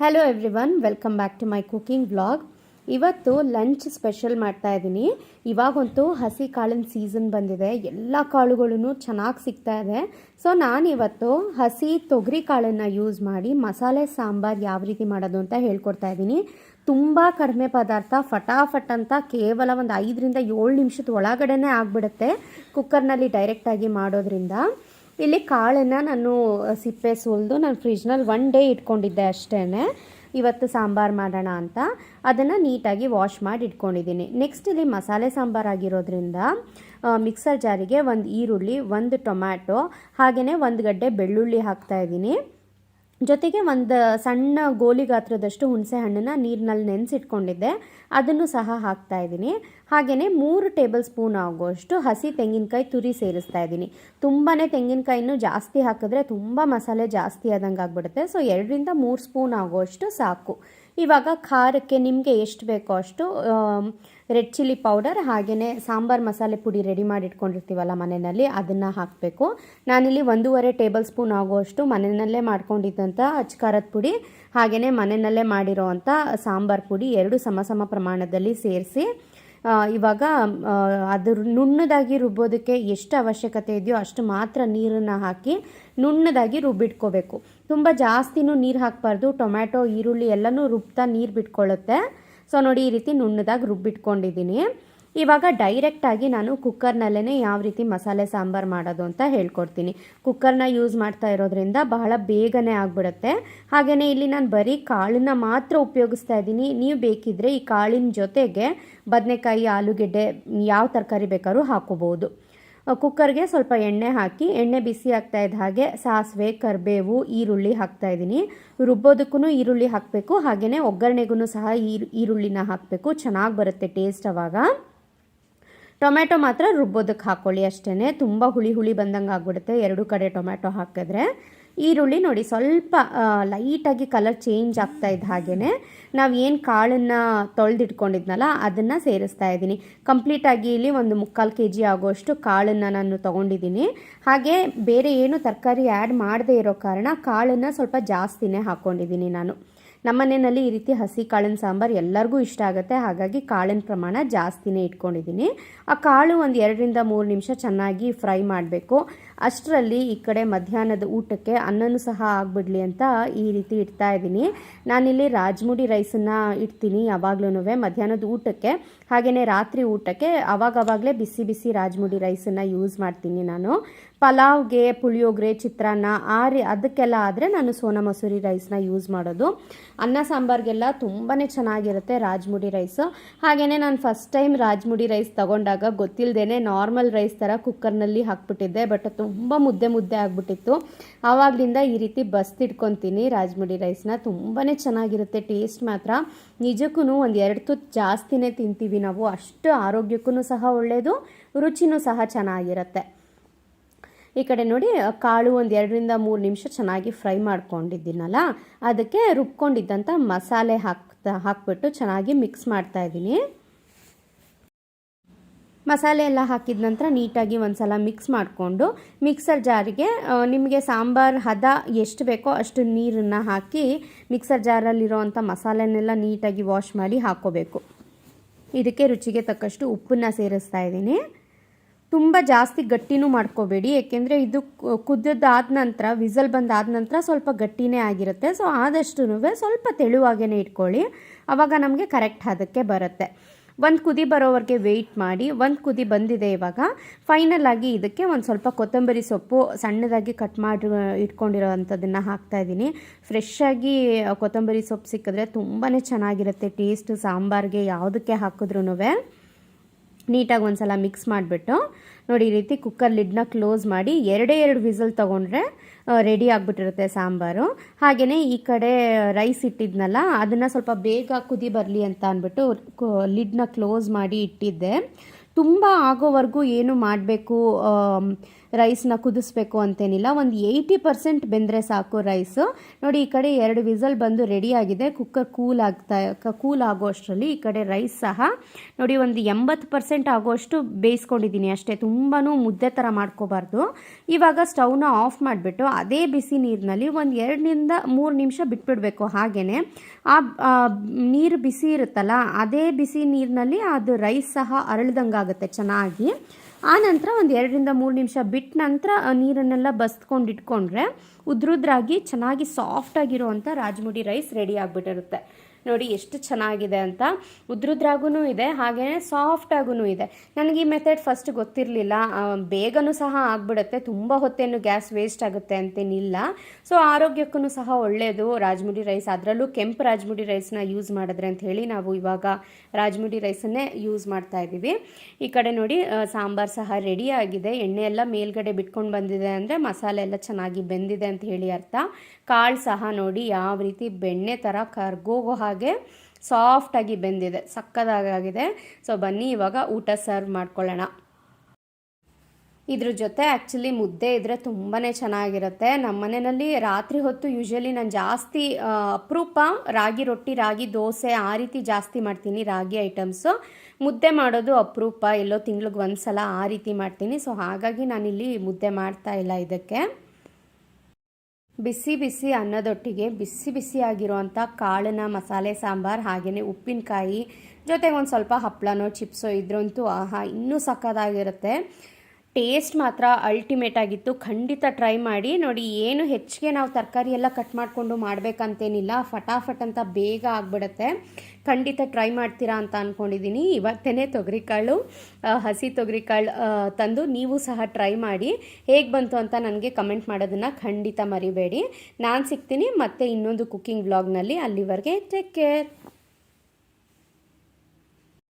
Hello everyone welcome back to my cooking vlog ಇವತ್ತು lunch special ಮಾಡ್ತಾ ಇದ್ದೀನಿ. ಇವಾಗಂತೂ ಹಸಿ ಕಾಳಿನ ಸೀಸನ್ ಬಂದಿದೆ. ಎಲ್ಲ ಕಾಳುಗಳೂ ಚೆನ್ನಾಗಿ ಸಿಗ್ತಾ ಇದೆ. ಸೊ ನಾನಿವತ್ತು ಹಸಿ ತೊಗರಿ ಕಾಳನ್ನು ಯೂಸ್ ಮಾಡಿ ಮಸಾಲೆ ಸಾಂಬಾರ್ ಯಾವ ರೀತಿ ಮಾಡೋದು ಅಂತ ಹೇಳ್ಕೊಡ್ತಾ ಇದ್ದೀನಿ. ತುಂಬ ಕಡಿಮೆ ಪದಾರ್ಥ, ಫಟಾಫಟ್ ಅಂತ ಕೇವಲ ಒಂದು ಐದರಿಂದ ಏಳು ನಿಮಿಷದ ಒಳಗಡೆನೇ ಆಗಿಬಿಡುತ್ತೆ. ಕುಕ್ಕರ್ನಲ್ಲಿ ಡೈರೆಕ್ಟಾಗಿ ಮಾಡೋದ್ರಿಂದ. ಇಲ್ಲಿ ಕಾಳನ್ನು ನಾನು ಸಿಪ್ಪೆ ಸುಲಿದು ನಾನು ಫ್ರಿಜ್ನಲ್ಲಿ ಒನ್ ಡೇ ಇಟ್ಕೊಂಡಿದ್ದೆ ಅಷ್ಟೇ ಇವತ್ತು ಸಾಂಬಾರು ಮಾಡೋಣ ಅಂತ. ಅದನ್ನು ನೀಟಾಗಿ ವಾಶ್ ಮಾಡಿ ಇಟ್ಕೊಂಡಿದ್ದೀನಿ. ನೆಕ್ಸ್ಟ್ ಇಲ್ಲಿ ಮಸಾಲೆ ಸಾಂಬಾರು ಆಗಿರೋದ್ರಿಂದ ಮಿಕ್ಸರ್ ಜಾರಿಗೆ ಒಂದು ಈರುಳ್ಳಿ, ಒಂದು ಟೊಮ್ಯಾಟೊ ಹಾಗೆಯೇ ಒಂದು ಗಡ್ಡೆ ಬೆಳ್ಳುಳ್ಳಿ ಹಾಕ್ತಾ ಇದ್ದೀನಿ. ಜೊತೆಗೆ ಒಂದು ಸಣ್ಣ ಗೋಲಿ ಗಾತ್ರದಷ್ಟು ಹುಣಸೆ ಹಣ್ಣನ್ನು ನೀರಿನಲ್ಲಿ ನೆನೆಸಿಟ್ಕೊಂಡಿದ್ದೆ. ಅದನ್ನು ಸಹ ಹಾಕ್ತಾ ಇದ್ದೀನಿ. ಹಾಗೆಯೇ ಮೂರು ಟೇಬಲ್ ಸ್ಪೂನ್ ಆಗುವಷ್ಟು ಹಸಿ ತೆಂಗಿನಕಾಯಿ ತುರಿ ಸೇರಿಸ್ತಾ ಇದ್ದೀನಿ. ತುಂಬಾ ತೆಂಗಿನಕಾಯಿನೂ ಜಾಸ್ತಿ ಹಾಕಿದ್ರೆ ತುಂಬ ಮಸಾಲೆ ಜಾಸ್ತಿ ಆದಂಗೆ ಆಗ್ಬಿಡುತ್ತೆ ಸೊ ಎರಡರಿಂದ ಮೂರು ಸ್ಪೂನ್ ಆಗುವಷ್ಟು ಸಾಕು. ಇವಾಗ ಖಾರಕ್ಕೆ ನಿಮಗೆ ಎಷ್ಟು ಬೇಕೋ ಅಷ್ಟು ರೆಡ್ ಚಿಲ್ಲಿ ಪೌಡರ್ ಹಾಗೆಯೇ ಸಾಂಬಾರು ಮಸಾಲೆ ಪುಡಿ ರೆಡಿ ಮಾಡಿ ಇಟ್ಕೊಂಡಿರ್ತೀವಲ್ಲ ಮನೆಯಲ್ಲಿ, ಅದನ್ನು ಹಾಕಬೇಕು. ನಾನಿಲ್ಲಿ ಒಂದೂವರೆ ಟೇಬಲ್ ಸ್ಪೂನ್ ಆಗುವಷ್ಟು ಮನೆಯಲ್ಲೇ ಮಾಡ್ಕೊಂಡಿದ್ದಂಥ ಅಚ್ಕಾರದ ಪುಡಿ ಹಾಗೆಯೇ ಮನೆಯಲ್ಲೇ ಮಾಡಿರೋ ಅಂಥ ಸಾಂಬಾರು ಪುಡಿ ಎರಡು ಸಮ ಸಮ ಪ್ರಮಾಣದಲ್ಲಿ ಸೇರಿಸಿ ಇವಾಗ ಅದು ನುಣ್ಣದಾಗಿ ರುಬ್ಬೋದಕ್ಕೆ ಎಷ್ಟು ಅವಶ್ಯಕತೆ ಇದೆಯೋ ಅಷ್ಟು ಮಾತ್ರ ನೀರನ್ನು ಹಾಕಿ ನುಣ್ಣದಾಗಿ ರುಬ್ಬಿಟ್ಕೋಬೇಕು. ತುಂಬ ಜಾಸ್ತಿನೂ ನೀರು ಹಾಕಬಾರ್ದು. ಟೊಮ್ಯಾಟೊ, ಈರುಳ್ಳಿ ಎಲ್ಲನೂ ರುಬ್ತಾ ನೀರು ಬಿಟ್ಕೊಳ್ಳುತ್ತೆ. ಸೊ, ನೋಡಿ, ಈ ರೀತಿ ನುಣ್ಣದಾಗಿ ರುಬ್ಬಿಟ್ಕೊಂಡಿದ್ದೀನಿ. ಇವಾಗ ಡೈರೆಕ್ಟಾಗಿ ನಾನು ಕುಕ್ಕರ್ನಲ್ಲೇ ಯಾವ ರೀತಿ ಮಸಾಲೆ ಸಾಂಬಾರು ಮಾಡೋದು ಅಂತ ಹೇಳ್ಕೊಡ್ತೀನಿ. ಕುಕ್ಕರ್ನ ಯೂಸ್ ಮಾಡ್ತಾ ಇರೋದ್ರಿಂದ ಬಹಳ ಬೇಗನೆ ಆಗಿಬಿಡುತ್ತೆ. ಹಾಗೆಯೇ ಇಲ್ಲಿ ನಾನು ಬರೀ ಕಾಳನ್ನ ಮಾತ್ರ ಉಪಯೋಗಿಸ್ತಾ ಇದ್ದೀನಿ. ನೀವು ಬೇಕಿದ್ದರೆ ಈ ಕಾಳಿನ ಜೊತೆಗೆ ಬದನೆಕಾಯಿ, ಆಲೂಗೆಡ್ಡೆ, ಯಾವ ತರಕಾರಿ ಬೇಕಾದ್ರೂ ಹಾಕೋಬೋದು ಕುಕ್ಕರ್ಗೆ ಸ್ವಲ್ಪ ಎಣ್ಣೆ ಹಾಕಿ, ಎಣ್ಣೆ ಬಿಸಿ ಆಗ್ತಾ ಇದ್ದ ಹಾಗೆ ಸಾಸಿವೆ, ಕರಿಬೇವು, ಈರುಳ್ಳಿ ಹಾಕ್ತಾ ಇದ್ದೀನಿ. ರುಬ್ಬೋದಕ್ಕೂ ಈರುಳ್ಳಿ ಹಾಕಬೇಕು ಹಾಗೆಯೇ ಒಗ್ಗರಣೆಗೂ ಸಹ ಈರುಳ್ಳಿನ ಹಾಕಬೇಕು. ಚೆನ್ನಾಗಿ ಬರುತ್ತೆ ಟೇಸ್ಟ್ ಅವಾಗ. ಟೊಮ್ಯಾಟೊ ಮಾತ್ರ ರುಬ್ಬೋದಕ್ಕೆ ಹಾಕ್ಕೊಳ್ಳಿ ಅಷ್ಟೇ ತುಂಬ ಹುಳಿ ಹುಳಿ ಬಂದಂಗೆ ಆಗ್ಬಿಡುತ್ತೆ. ಎರಡು ಕಡೆ ಟೊಮ್ಯಾಟೊ ಹಾಕಿದ್ರೆ. ಈರುಳ್ಳಿ ನೋಡಿ ಸ್ವಲ್ಪ ಲೈಟಾಗಿ ಕಲರ್ ಚೇಂಜ್ ಆಗ್ತಾ ಇದ್ದ ಹಾಗೆಯೇ ನಾವು ಏನು ಕಾಳನ್ನು ತೊಳೆದಿಟ್ಕೊಂಡಿದ್ನಲ್ಲ ಅದನ್ನು ಸೇರಿಸ್ತಾ ಇದ್ದೀನಿ. ಕಂಪ್ಲೀಟಾಗಿ ಇಲ್ಲಿ ಒಂದು ಮುಕ್ಕಾಲು ಕೆ ಜಿ ಆಗೋಷ್ಟು ಕಾಳನ್ನು ನಾನು ತೊಗೊಂಡಿದ್ದೀನಿ. ಹಾಗೆ ಬೇರೆ ಏನು ತರಕಾರಿ ಆ್ಯಡ್ ಮಾಡದೇ ಇರೋ ಕಾರಣ ಕಾಳನ್ನು ಸ್ವಲ್ಪ ಜಾಸ್ತಿನೇ ಹಾಕ್ಕೊಂಡಿದ್ದೀನಿ ನಾನು. ನಮ್ಮನೆಯಲ್ಲಿ ಈ ರೀತಿ ಹಸಿ ಕಾಳಿನ ಸಾಂಬಾರು ಎಲ್ಲರಿಗೂ ಇಷ್ಟ ಆಗುತ್ತೆ, ಹಾಗಾಗಿ ಕಾಳಿನ ಪ್ರಮಾಣ ಜಾಸ್ತಿನೇ ಇಟ್ಕೊಂಡಿದ್ದೀನಿ. ಆ ಕಾಳು ಒಂದು ಎರಡರಿಂದ ಮೂರು ನಿಮಿಷ ಚೆನ್ನಾಗಿ ಫ್ರೈ ಮಾಡಬೇಕು. ಅಷ್ಟರಲ್ಲಿ ಈ ಕಡೆ ಮಧ್ಯಾಹ್ನದ ಊಟಕ್ಕೆ ಅನ್ನನೂ ಸಹ ಆಗಿಬಿಡ್ಲಿ ಅಂತ ಈ ರೀತಿ ಇಡ್ತಾ ಇದ್ದೀನಿ. ನಾನಿಲ್ಲಿ ರಾಜ್ಮುಡಿ ರೈಸನ್ನು ಇಡ್ತೀನಿ ಯಾವಾಗ್ಲೂ ಮಧ್ಯಾಹ್ನದ ಊಟಕ್ಕೆ. ಹಾಗೆಯೇ ರಾತ್ರಿ ಊಟಕ್ಕೆ ಅವಾಗವಾಗಲೇ ಬಿಸಿ ಬಿಸಿ ರಾಜ್ಮುಡಿ ರೈಸನ್ನು ಯೂಸ್ ಮಾಡ್ತೀನಿ ನಾನು. ಪಲಾವ್ಗೆ, ಪುಳಿಯೋಗರೆ, ಚಿತ್ರಾನ್ನ, ಆ ರೀ ಅದಕ್ಕೆಲ್ಲ ಆದರೆ ನಾನು ಸೋನಾ ಮಸೂರಿ ರೈಸ್ನ ಯೂಸ್ ಮಾಡೋದು. ಅನ್ನ, ಸಾಂಬಾರಿಗೆಲ್ಲ ತುಂಬಾ ಚೆನ್ನಾಗಿರುತ್ತೆ ರಾಜ್ಮುಡಿ ರೈಸು. ಹಾಗೆಯೇ ನಾನು ಫಸ್ಟ್ ಟೈಮ್ ರಾಜ್ಮುಡಿ ರೈಸ್ ತಗೊಂಡಾಗ ಗೊತ್ತಿಲ್ಲದೇ ನಾರ್ಮಲ್ ರೈಸ್ ಥರ ಕುಕ್ಕರ್ನಲ್ಲಿ ಹಾಕ್ಬಿಟ್ಟಿದ್ದೆ ಬಟ್ ತುಂಬ ಮುದ್ದೆ ಮುದ್ದೆ ಆಗಿಬಿಟ್ಟಿತ್ತು. ಆವಾಗಲಿಂದ ಈ ರೀತಿ ಬಸ್ತಿಟ್ಕೊತೀನಿ ರಾಜ್ಮುಡಿ ರೈಸ್ನ ತುಂಬಾ ಚೆನ್ನಾಗಿರುತ್ತೆ. ಟೇಸ್ಟ್ ಮಾತ್ರ. ನಿಜಕ್ಕೂ ಒಂದು ಎರಡು ತುತ್ತು ಜಾಸ್ತಿನೇ ತಿಂತೀವಿ ನಾವು. ಅಷ್ಟು ಆರೋಗ್ಯಕ್ಕೂ ಸಹ ಒಳ್ಳೆಯದು ರುಚಿನೂ ಸಹ ಚೆನ್ನಾಗಿರುತ್ತೆ. ಈ ಕಡೆ ನೋಡಿ, ಕಾಳು ಒಂದು ಎರಡರಿಂದ ಮೂರು ನಿಮಿಷ ಚೆನ್ನಾಗಿ ಫ್ರೈ ಮಾಡ್ಕೊಂಡಿದ್ದೀನಲ್ಲ? ಅದಕ್ಕೆ ರುಬ್ಕೊಂಡಿದ್ದಂಥ ಮಸಾಲೆ ಹಾಕ್ತಾ, ಹಾಕ್ಬಿಟ್ಟು ಚೆನ್ನಾಗಿ ಮಿಕ್ಸ್ ಮಾಡ್ತಾ ಇದ್ದೀನಿ. ಮಸಾಲೆ ಎಲ್ಲ ಹಾಕಿದ ನಂತರ ನೀಟಾಗಿ ಒಂದು ಸಲ ಮಿಕ್ಸ್ ಮಾಡಿಕೊಂಡು ಮಿಕ್ಸರ್ ಜಾರಿಗೆ ನಿಮಗೆ ಸಾಂಬಾರು ಹದ ಎಷ್ಟು ಬೇಕೋ ಅಷ್ಟು ನೀರನ್ನು ಹಾಕಿ ಮಿಕ್ಸರ್ ಜಾರಲ್ಲಿರೋವಂಥ ಮಸಾಲೆನೆಲ್ಲ ನೀಟಾಗಿ ವಾಶ್ ಮಾಡಿ ಹಾಕೋಬೇಕು. ಇದಕ್ಕೆ ರುಚಿಗೆ ತಕ್ಕಷ್ಟು ಉಪ್ಪನ್ನು ಸೇರಿಸ್ತಾ ಇದ್ದೀನಿ. ತುಂಬ ಜಾಸ್ತಿ ಗಟ್ಟಿನೂ ಮಾಡ್ಕೋಬೇಡಿ, ಏಕೆಂದರೆ ಇದು ಕುದ್ದದಾದ ನಂತರ, ವಿಸಲ್ ಬಂದಾದ ನಂತರ ಸ್ವಲ್ಪ ಗಟ್ಟಿನೇ ಆಗಿರುತ್ತೆ. ಸೊ ಆದಷ್ಟು ಸ್ವಲ್ಪ ತೆಳುವಾಗೇ ಇಟ್ಕೊಳ್ಳಿ. ಆವಾಗ ನಮಗೆ ಕರೆಕ್ಟ್ ಅದಕ್ಕೆ ಬರುತ್ತೆ. ಒಂದು ಕುದಿ ಬರೋವರೆಗೆ ವೆಯ್ಟ್ ಮಾಡಿ, ಒಂದು ಕುದಿ ಬಂದಿದೆ ಇವಾಗ. ಫೈನಲ್ ಆಗಿ ಇದಕ್ಕೆ ಒಂದು ಸ್ವಲ್ಪ ಕೊತ್ತಂಬರಿ ಸೊಪ್ಪು ಸಣ್ಣದಾಗಿ ಕಟ್ ಮಾಡಿ ಇಟ್ಕೊಂಡಿರೋ ಅಂಥದ್ದನ್ನು ಹಾಕ್ತಾಯಿದ್ದೀನಿ ಫ್ರೆಶ್ಶಾಗಿ ಕೊತ್ತಂಬರಿ ಸೊಪ್ಪು ಸಿಕ್ಕಿದ್ರೆ ತುಂಬಾ ಚೆನ್ನಾಗಿರುತ್ತೆ ಟೇಸ್ಟ್ ಸಾಂಬಾರಿಗೆ ಯಾವುದಕ್ಕೆ ಹಾಕಿದ್ರೂ ನೀಟಾಗಿ ಒಂದು ಸಲ ಮಿಕ್ಸ್ ಮಾಡಿಬಿಟ್ಟು ನೋಡಿ ಈ ರೀತಿ ಕುಕ್ಕರ್ ಲಿಡ್ನ ಕ್ಲೋಸ್ ಮಾಡಿ ಎರಡೇ ಎರಡು ವಿಸಲ್ ತೊಗೊಂಡ್ರೆ ರೆಡಿ ಆಗಿಬಿಟ್ಟಿರುತ್ತೆ ಸಾಂಬಾರು. ಹಾಗೆಯೇ ಈ ಕಡೆ ರೈಸ್ ಇಟ್ಟಿದ್ನಲ್ಲ, ಅದನ್ನು ಸ್ವಲ್ಪ ಬೇಗ ಕುದಿ ಬರಲಿ ಅಂತ ಅಂದ್ಬಿಟ್ಟು ಲಿಡ್ನ ಕ್ಲೋಸ್ ಮಾಡಿ ಇಟ್ಟಿದ್ದೆ. ತುಂಬ ಆಗೋವರೆಗೂ ಏನು ಮಾಡಬೇಕು ರೈಸ್ನ ಕುದಿಸ್ಬೇಕು ಅಂತೇನಿಲ್ಲ. ಒಂದು ಏಯ್ಟಿ ಪರ್ಸೆಂಟ್ ಬೆಂದರೆ ಸಾಕು ರೈಸು ನೋಡಿ, ಈ ಕಡೆ ಎರಡು ವಿಸಲ್ ಬಂದು ರೆಡಿಯಾಗಿದೆ ಕುಕ್ಕರ್ ಕೂಲ್ ಆಗ್ತಾ ಕೂಲ್ ಆಗೋ ಅಷ್ಟರಲ್ಲಿ ಈ ಕಡೆ ರೈಸ್ ಸಹ. ನೋಡಿ, ಒಂದು ಎಂಬತ್ತು ಪರ್ಸೆಂಟ್ ಆಗೋಷ್ಟು ಬೇಯಿಸ್ಕೊಂಡಿದ್ದೀನಿ ಅಷ್ಟೇ. ತುಂಬಾ ಮುದ್ದೆ ಥರ ಮಾಡ್ಕೋಬಾರ್ದು. ಇವಾಗ ಸ್ಟವ್ನ ಆಫ್ ಮಾಡಿಬಿಟ್ಟು ಅದೇ ಬಿಸಿ ನೀರಿನಲ್ಲಿ ಒಂದು ಎರಡರಿಂದ ಮೂರು ನಿಮಿಷ ಬಿಟ್ಬಿಡಬೇಕು ಹಾಗೆಯೇ ಆ ನೀರು ಬಿಸಿ ಇರುತ್ತಲ್ಲ, ಅದೇ ಬಿಸಿ ನೀರಿನಲ್ಲಿ ಅದು ರೈಸ್ ಸಹ ಅರಳ್ದಂಗಾಗುತ್ತೆ ಚೆನ್ನಾಗಿ. ಆ ನಂತರ ಒಂದು ಎರಡರಿಂದ ಮೂರು ನಿಮಿಷ ಬಿಟ್ಟ ನಂತರ ನೀರನ್ನೆಲ್ಲ ಬಸ್ಕೊಂಡು ಇಟ್ಕೊಂಡ್ರೆ ಉದ್ರುದ್ರಾಗಿ ಚೆನ್ನಾಗಿ ಸಾಫ್ಟಾಗಿರುವಂಥ ರಾಜಮುಡಿ ರೈಸ್ ರೆಡಿ ಆಗಿಬಿಟ್ಟಿರುತ್ತೆ. ನೋಡಿ ಎಷ್ಟು ಚೆನ್ನಾಗಿದೆ ಅಂತ. ಉದ್ರುದ್ರಾಗೂ ಇದೆ ಹಾಗೆಯೇ ಸಾಫ್ಟಾಗೂ ಇದೆ. ನನಗೆ ಈ ಮೆಥಡ್ ಫಸ್ಟ್ ಗೊತ್ತಿರಲಿಲ್ಲ. ಬೇಗನೂ ಸಹ ಆಗ್ಬಿಡುತ್ತೆ. ತುಂಬ ಹೊತ್ತೇನು ಗ್ಯಾಸ್ ವೇಸ್ಟ್ ಆಗುತ್ತೆ ಅಂತೇನಿಲ್ಲ. ಸೊ ಆರೋಗ್ಯಕ್ಕೂ ಸಹ ಒಳ್ಳೆಯದು ರಾಜಮುಡಿ ರೈಸ್ ಅದರಲ್ಲೂ ಕೆಂಪು ರಾಜಮುಡಿ ರೈಸ್ನ ಯೂಸ್ ಮಾಡಿದ್ರೆ ಅಂತ ಹೇಳಿ ನಾವು ಇವಾಗ ರಾಜಮುಡಿ ರೈಸನ್ನೇ ಯೂಸ್ ಮಾಡ್ತಾ ಇದ್ದೀವಿ. ಈ ಕಡೆ ನೋಡಿ ಸಾಂಬಾರು ಸಹ ರೆಡಿ ಆಗಿದೆ. ಎಣ್ಣೆ ಎಲ್ಲ ಮೇಲ್ಗಡೆ ಬಿಟ್ಕೊಂಡು ಬಂದಿದೆ ಅಂದರೆ ಮಸಾಲೆ ಎಲ್ಲ ಚೆನ್ನಾಗಿ ಬೆಂದಿದೆ ಅಂತ ಹೇಳಿ ಅರ್ಥ. ಕಾಳು ಸಹ ನೋಡಿ, ಯಾವ ರೀತಿ ಬೆಣ್ಣೆ ಥರ ಕರ್ಗೋಗೋ ಹಾಗೆ ಸಾಫ್ಟಾಗಿ ಬೆಂದಿದೆ ಸಕ್ಕದಾಗಿದೆ ಸೊ ಬನ್ನಿ, ಇವಾಗ ಊಟ ಸರ್ವ್ ಮಾಡ್ಕೊಳ್ಳೋಣ. ಇದ್ರ ಜೊತೆ ಆ್ಯಕ್ಚುಲಿ ಮುದ್ದೆ ಇದ್ದರೆ ತುಂಬಾ ಚೆನ್ನಾಗಿರುತ್ತೆ. ನಮ್ಮ ಮನೆಯಲ್ಲಿ ರಾತ್ರಿ ಹೊತ್ತು ಯೂಶ್ವಲಿ ನಾನು ಜಾಸ್ತಿ ಅಪರೂಪ, ರಾಗಿ ರೊಟ್ಟಿ, ರಾಗಿ ದೋಸೆ ಆ ರೀತಿ ಜಾಸ್ತಿ ಮಾಡ್ತೀನಿ, ರಾಗಿ ಐಟಮ್ಸು ಮುದ್ದೆ ಮಾಡೋದು ಅಪರೂಪ, ಎಲ್ಲೋ ತಿಂಗ್ಳಿಗೆ ಒಂದು ಸಲ ಆ ರೀತಿ ಮಾಡ್ತೀನಿ. ಸೊ ಹಾಗಾಗಿ ನಾನಿಲ್ಲಿ ಮುದ್ದೆ ಮಾಡ್ತಾ ಇಲ್ಲ ಇದಕ್ಕೆ. ಬಿಸಿ ಬಿಸಿ ಅನ್ನದೊಟ್ಟಿಗೆ ಬಿಸಿ ಬಿಸಿ ಆಗಿರುವಂಥ ಕಾಳನ್ನ, ಮಸಾಲೆ, ಸಾಂಬಾರು, ಹಾಗೆಯೇ ಉಪ್ಪಿನಕಾಯಿ ಜೊತೆಗೆ ಒಂದು ಸ್ವಲ್ಪ ಹಪ್ಪಳನೋ ಚಿಪ್ಸೋ ಇದ್ರಂತೂ ಆಹಾ, ಇನ್ನೂ ಸಕ್ಕದಾಗಿರುತ್ತೆ ಟೇಸ್ಟ್ ಮಾತ್ರ ಅಲ್ಟಿಮೇಟ್ ಆಗಿತ್ತು. ಖಂಡಿತ ಟ್ರೈ ಮಾಡಿ. ನೋಡಿ, ಏನು ಹೆಚ್ಚಿಗೆ ನಾವು ತರಕಾರಿ ಎಲ್ಲ ಕಟ್ ಮಾಡಿಕೊಂಡು ಮಾಡಬೇಕಂತೇನಿಲ್ಲ. ಫಟಾಫಟ್ ಅಂತ ಬೇಗ ಆಗಿಬಿಡುತ್ತೆ. ಖಂಡಿತ ಟ್ರೈ ಮಾಡ್ತೀರಾ ಅಂತ ಅಂದ್ಕೊಂಡಿದ್ದೀನಿ ಇವತ್ತೇ ತೊಗರಿಕಾಳು ಕಾಳು ಹಸಿ ತೊಗರಿಕಾಳು ತಂದು ನೀವು ಸಹ ಟ್ರೈ ಮಾಡಿ. ಹೇಗೆ ಬಂತು ಅಂತ ನನಗೆ ಕಮೆಂಟ್ ಮಾಡೋದನ್ನು ಖಂಡಿತ ಮರಿಬೇಡಿ. ನಾನು ಸಿಗ್ತೀನಿ ಮತ್ತೆ ಇನ್ನೊಂದು ಕುಕ್ಕಿಂಗ್ ವ್ಲಾಗ್ನಲ್ಲಿ ಅಲ್ಲಿವರೆಗೆ ಟೇಕ್ ಕೇರ್